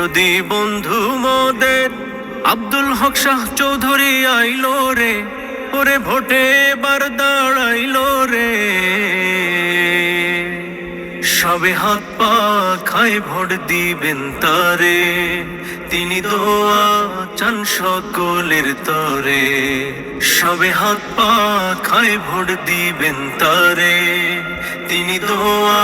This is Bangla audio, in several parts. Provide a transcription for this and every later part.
দরদি বন্ধু মোদের। আব্দুল হক শাহ চৌধুরী আইলো রে, ওরে ভোটে বার দাঁড়াইলো রে। সবে হাত পা খায় ভোট দিবেন তারে। তিনি দোয়া চান সকলের তরে। সবে হাত পা খায় ভোট দিবেন তারে। তিনি দোয়া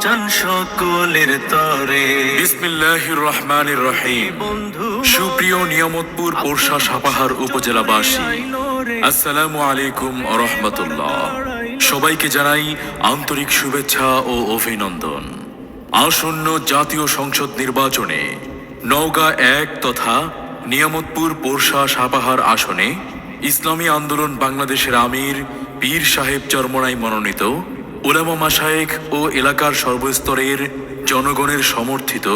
চান সকলের তরে। বিসমিল্লাহির রহমানির রহিম। বন্ধু সুপ্রিয় নিয়ামতপুর পোরশা সাপাহার উপজেলাবাসী আসসালামু আলাইকুম রহমতুল্লাহ। সবাইকে জানাই আন্তরিক শুভেচ্ছা ও অভিনন্দন। আসন্ন জাতীয় সংসদ নির্বাচনে নওগাঁ এক তথা নিয়ামতপুর পোরশা সাপাহার আসনে ইসলামী আন্দোলন বাংলাদেশের আমির পীর সাহেব চরমনাই মনোনীত ওলামা মাসায়েক ও এলাকার সর্বস্তরের জনগণের সমর্থিত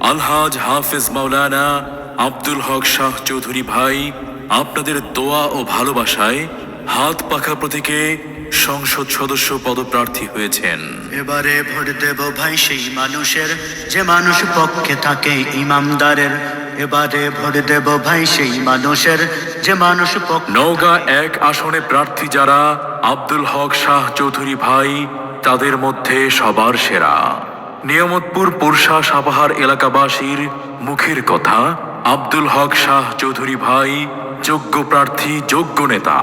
আলহাজ হাফেজ মাওলানা আব্দুল হক শাহ চৌধুরী ভাই, আপনাদের দোয়া ও ভালোবাসায় হাত পাখা প্রতীকে সংসদ সদস্য পদপ্রার্থী হয়েছেন। এবারে ভোট দেব ভাই সেই মানুষের যে মানুষ পক্ষে থাকে ইমামদারের। এবারে ভোট দেব ভাই সেই মানুষের যে মানুষ নওগাঁ এক আসনে প্রার্থী যারা আব্দুল হক শাহ চৌধুরী ভাই তাদের মধ্যে সবার সেরা। নিয়ামতপুর পোরশা সাপাহার এলাকাবাসীর মুখের কথা আব্দুল হক শাহ চৌধুরী ভাই যোগ্য প্রার্থী যোগ্য নেতা।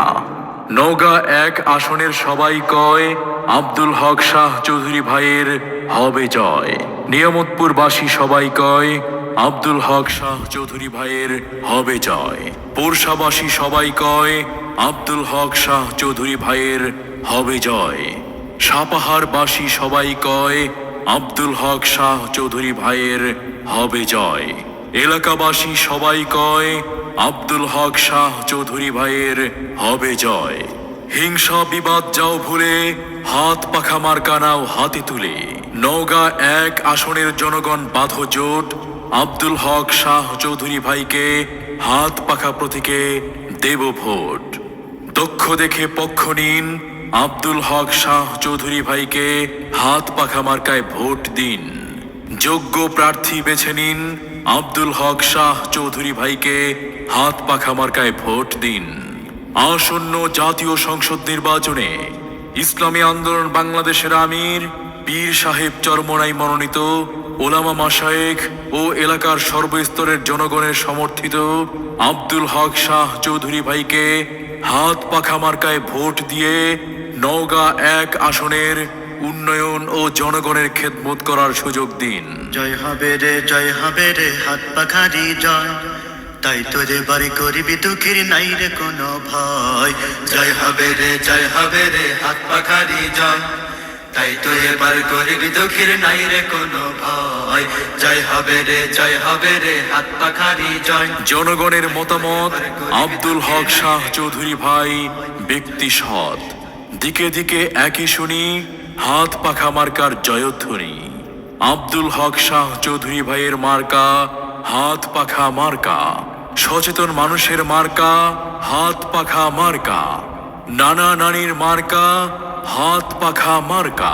নওগাঁ এক আসনের সবাই কয়, আব্দুল হক শাহ চৌধুরী ভাইয়ের হবে জয়। নিয়ামতপুরবাসী সবাই কয়, আব্দুল হক শাহ চৌধুরী ভাইয়ের হবে জয়। পোরশাবাসী সবাই কয়, আব্দুল হক শাহ চৌধুরী ভাইয়ের হবে জয়। সাপাহারবাসী সবাই কয়, আব্দুল হক শাহ চৌধুরী ভাইয়ের হবে জয়। এলাকাবাসী সবাই কয় আব্দুল হক শাহ চৌধুরী ভাইয়ের হবে জয়। হিংসা বিবাদ যাও ভুলে, হাত পাখা মার্কা নাও হাতে তুলে। নওগাঁ এক আসনের জনগণ বাঁধো জোট, আব্দুল হক শাহ চৌধুরী ভাইকে হাত পাখা প্রতীকে দেব ভোট। দক্ষ দেখে পক্ষ নিন, আব্দুল হক শাহ চৌধুরী ভাইকে হাত পাখা মার্কায় ভোট দিন। যোগ্য প্রার্থী বেছে নিন আব্দুল হক শাহ চৌধুরী ভাইকে হাত পাখা মার্কায় ভোট দিন। আসন্ন জাতীয় সংসদ নির্বাচনে ইসলামী আন্দোলন বাংলাদেশের আমির পীর সাহেব চরমনাই মনোনীত ওলামা মাসায়েক ও এলাকার সর্বস্তরের জনগণের সমর্থিত আব্দুল হক শাহ চৌধুরী ভাইকে হাত পাখা মার্কায় ভোট দিয়ে নওগাঁ এক আসনের উন্নয়ন ও জনগণের খেদমত করার সুযোগ দিন। জয় হবে রে জয় হবে রে হাত পাখারি জয়। তাই তোরে বাড়ি করিবি দুঃখের নাই রে কোনো ভয়। জয় হবে রে জয় হবে রে হাত পাখারি জয়। তাই তো এবার করিবি দুঃখের নাই রে কোনো ভয়। জয় হবে রে জয় হবে রে হাত পাখারি জয়। জনগণের মতামত আব্দুল হক শাহ চৌধুরী ভাই ব্যক্তি সৎ। দিকে দিকে একই শুনি হাত পাখা মার্কার জয়ধ্বনি। আব্দুল হক শাহ চৌধুরী ভাইয়ের মার্কা, হাত পাখা মার্কা। সচেতন মানুষের মার্কা, হাত পাখা মার্কা। নানা নানির মার্কা, হাত পাখা মার্কা।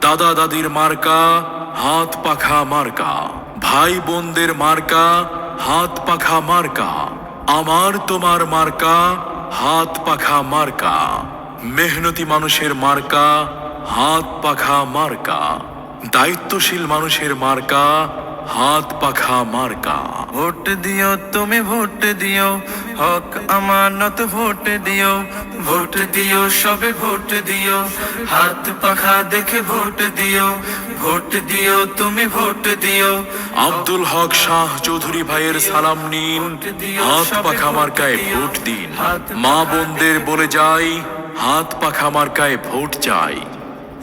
দাদা দাদির মার্কা, হাত পাখা মার্কা। ভাই বোনদের মার্কা, হাত পাখা মার্কা। আমার তোমার মার্কা, হাত পাখা মার্কা। মেহনতি মানুষের মার্কা হাত পাখা মার্কা দায়িত্বশীল মানুষের মার্কা হাত পাখা মার্কা। ভোট দিও তুমি ভোট দিও হক আমানত ভোট দিও ভোট দিও সবে ভোট দিও হাত পাখা দেখে ভোট দিও ভোট দিও তুমি ভোট দিও। আব্দুল হক শাহ চৌধুরী ভাইয়ের সালাম নিন হাত পাখা মার্কায় ভোট দিন। মা বোনদের বলে যাই হাত পাখা মার্কায় ভোট চাই।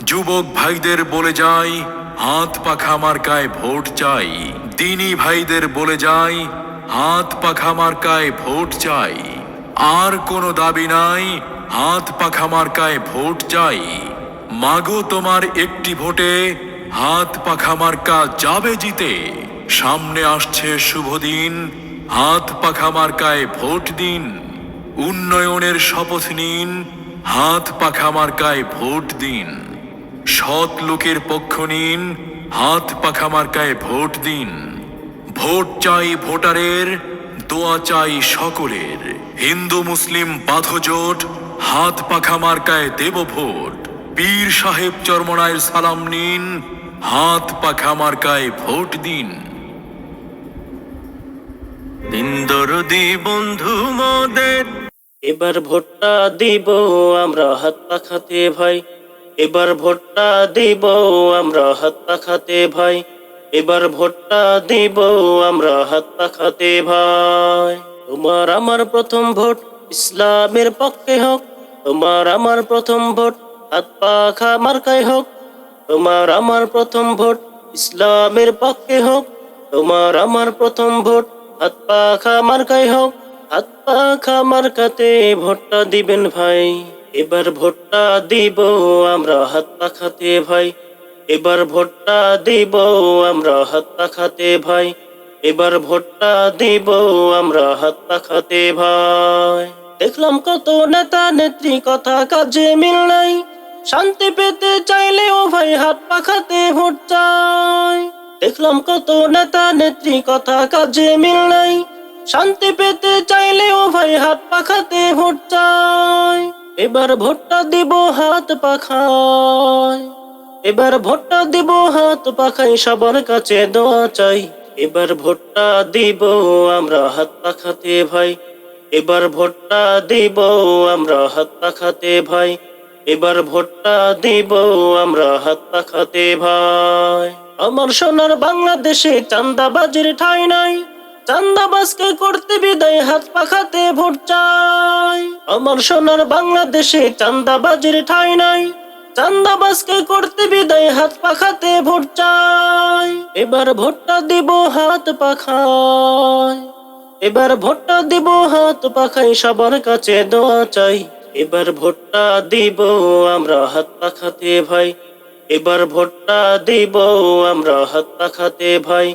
যুবক ভাইদের বলে যাই, হাত পাখা মার্কায় ভোট চাই। দিনী ভাইদের বলে যাই, হাত পাখা মার্কায় ভোট চাই। আর কোনো দাবি নাই, হাত পাখা মার্কায় ভোট চাই। মাগো তোমার একটি ভোটে, হাত পাখা মার্কা যাবে জিতে। সামনে আসছে শুভ দিন, হাত পাখা মার্কায় ভোট দিন। উন্নয়নের শপথ নিন, হাত পাখা মার্কায় ভোট দিন। সৎ লোকের পক্ষ নিন হাত পাখা মার্কায় ভোট দিন। ভোট চাই ভোটারের দোয়া চাই সকলের। হিন্দু মুসলিম বাধজোট হাত পাখা মার্কায় দেব ভোট। পীর সাহেব চরমনায়ের সালাম নিন হাত পাখা মার্কায় ভোট দিন। দিনদরদি বন্ধু মোদের। এবার ভোটটা দিব আমরা হাত পাখাতে ভাই এবার ভোটটা দিব আমরা হাত পাখাতে ভাই। এবার ভোটটা দিব আমরা হাত পাখাতে ভাই। তোমার আমার প্রথম ভোট, ইসলামের পক্ষে হোক। তোমার আমার প্রথম ভোট, হাত পাখা মার্কাই হোক। তোমার আমার প্রথম ভোট, ইসলামের পক্ষে হোক। তোমার আমার প্রথম ভোট, হাত পাখা মার্কাই হোক। হাত পাখা মার্কাতে ভোটটা দিবেন ভাই। এবার ভোটটা দিব আমরা হাত পাখাতে ভাই। এবার ভোটটা দিব আমরা হাত পাখাতে ভাই। এবার ভোটটা দিব আমরা হাত পাখাতে ভাই। দেখলাম কত নেতা নেত্রী, কথা কাজে মিল নাই। শান্তি পেতে চাইলেও ভাই হাত পাখাতে ভোট চাই। দেখলাম কত নেতা নেত্রী, কথা কাজে মিল নাই। শান্তি পেতে চাইলেও ভাই হাত পাখাতে ভোট চাই। এবার ভোটটা দিব হাত পাখায়। এবার ভোটটা দিব হাত পাখাই সবার কাছে দোয়া চাই। এবার ভোটটা দিব আমরা হাত পাখাতে ভাই। এবার ভোটটা দিব আমরা হাত পাখাতে ভাই। এবার ভোটটা দিব আমরা হাত পাখাতে ভাই। আমার সোনার বাংলাদেশে চান্দাবাজির ঠাই নাই। চান্দাবাজকে করতে বিদায় হাত পাখাতে ভোট চাই। আমার সোনার বাংলাদেশে চান্দাবাজির ঠাই নাই। চান্দাবাজকে করতে বিদায় হাত পাখাতে ভোট চাই। এবার ভোটটা দিব হাত পাখায়। এবার ভোটটা দিব হাত পাখাই সবার কাছে দোয়া চাই। এবার ভোটটা দিব আমরা হাত পাখাতে ভাই। এবার ভোটটা দিব আমরা হাত পাখাতে ভাই।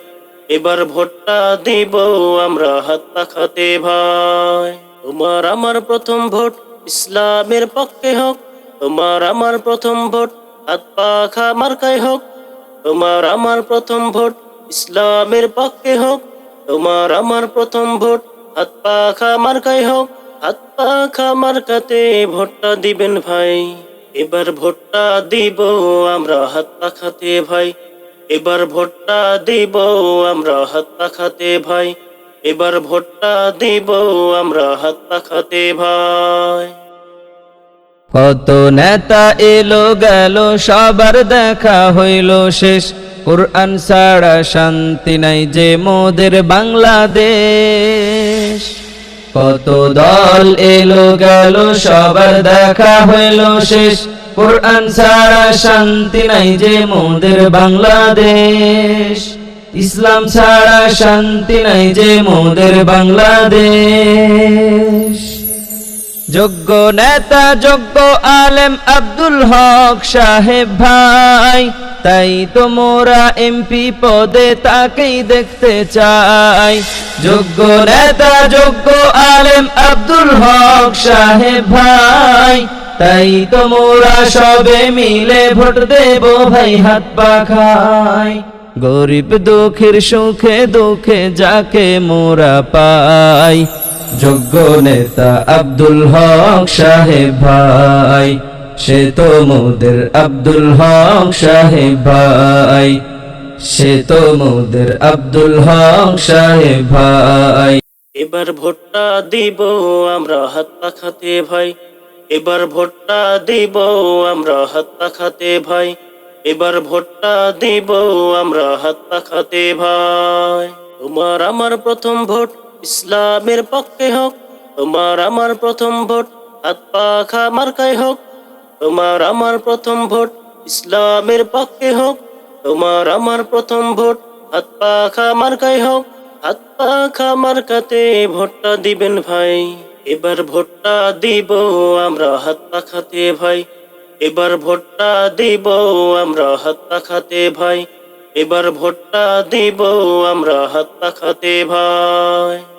এবার ভোটটা দিব আমরা হাত পাখাতে ভাই। তোমার আমার প্রথম ভোট, ইসলামের পক্ষে হোক। তোমার আমার প্রথম ভোট, হাত পাখা মার্কাই হোক। তোমার আমার প্রথম ভোট, ইসলামের পক্ষে হোক। তোমার আমার প্রথম ভোট, হাত পাখা মার্কাই হোক। হাত পাখা মার্কাতে ভোটটা দিবেন ভাই। এবার ভোটটা দিব আমরা হাত পাখাতে ভাই। এবার ভোটটা দিব আমরা হাত পাখাতে ভাই। এবার ভোটটা দিব আমরা হাত পাখাতে ভাই। কত নেতা এলো গেল, সবার দেখা হইল শেষ। কোরআন ছাড়া শান্তি নাই যে মোদের বাংলাদেশ। কত দল এলো গেল, সবার দেখা হইল শেষ। কোরআন ছাড়া শান্তি নাই যে মোদের বাংলাদেশ। ইসলাম ছাড়া শান্তি নাই যে মোদের বাংলাদেশ। যোগ্য নেতা, যোগ্য আলেম আব্দুল হক সাহেব ভাই, তাই তো মোরা এমপি পদে তাকেই দেখতে চাই। যোগ্য নেতা, যোগ্য আলেম আব্দুল হক সাহেব ভাই তাই তো মোরা সবে মিলে ভোট দেব ভাই হাত পাখাই গরিব দুঃখের সুখে দুঃখে যাকে মোরা পাই। যোগ্য নেতা আব্দুল হক সাহেব ভাই, সে তো মোদের আব্দুল হক সাহেব ভাই। সে তো মোদের আব্দুল হক সাহেব ভাই। এবার ভোটটা দিব আমরা হাত পাখাতে ভাই। এবার ভোটটা দিব আমরা হাত পাখাতে ভাই। এবার ভোটটা দিব আমরা হাত পাখাতে ভাই। তোমার আমার প্রথম ভোট, ইসলামের পক্ষে হোক। তোমার আমার প্রথম ভোট, হাত পাখা মার্কাই হোক। তোমার আমার প্রথম ভোট, ইসলামের পক্ষে হোক। তোমার আমার প্রথম ভোট, হাত পাখা মার্কাই হোক। হাত পাখা মার্কাতে ভোটটা দিবেন ভাই। এবার ভোটটা দিব আমরা হাত পাখাতে ভাই এবার ভোটটা দিব আমরা হাত পাখাতে ভাই এবার ভোটটা দিব আমরা হাত পাখাতে ভাই